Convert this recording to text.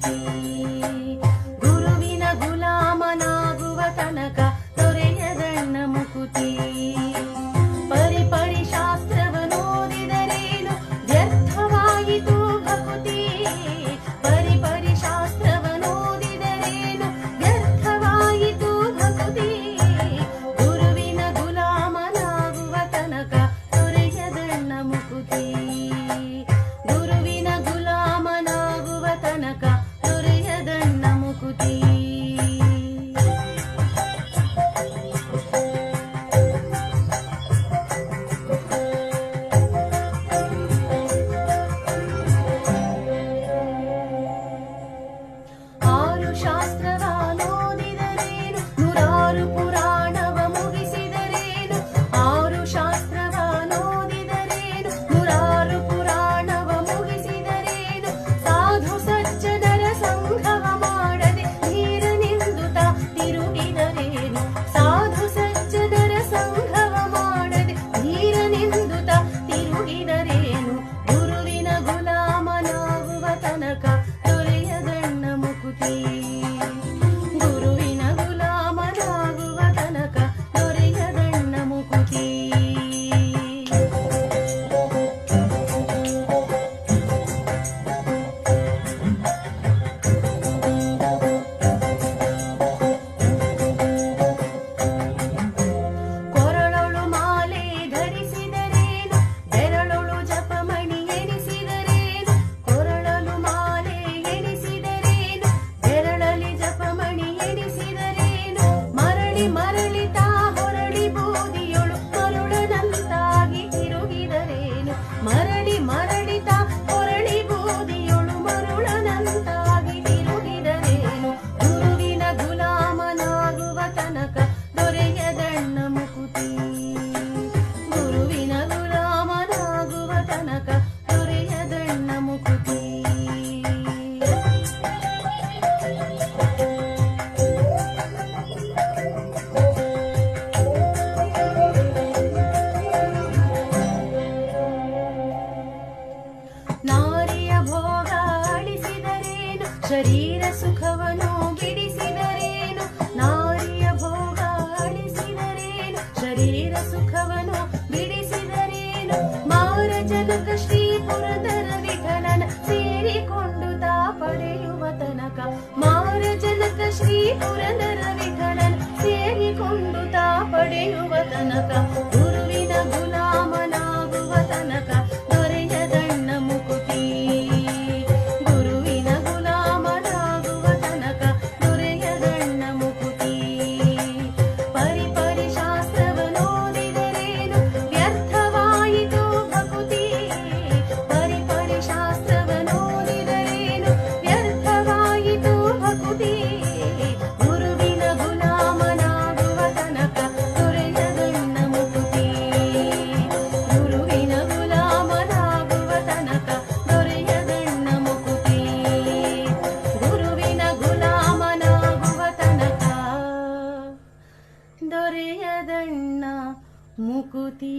do. Thank you. ಶರೀರ ಸುಖವನು ಬಿಡಿಸಿದರೇನು? ನಾರಿಯ ಭೋಗ ಅಳಿಸಿದರೇನು? ಶರೀರ ಸುಖವನು ಬಿಡಿಸಿದರೇನು? ಮಾರ ಜನಕ ಶ್ರೀ ಪುರದರ ವಿಠಲನ ಸೇರಿಕೊಂಡು ತಾ ಪಡೆಯುವ ತನಕ. ಮಾರ ಜನಕ ಶ್ರೀ ಪುರದರ ವಿಠಲನ ಸೇರಿಕೊಂಡು ತಾ ಪಡೆಯುವ ತನಕ. গতি।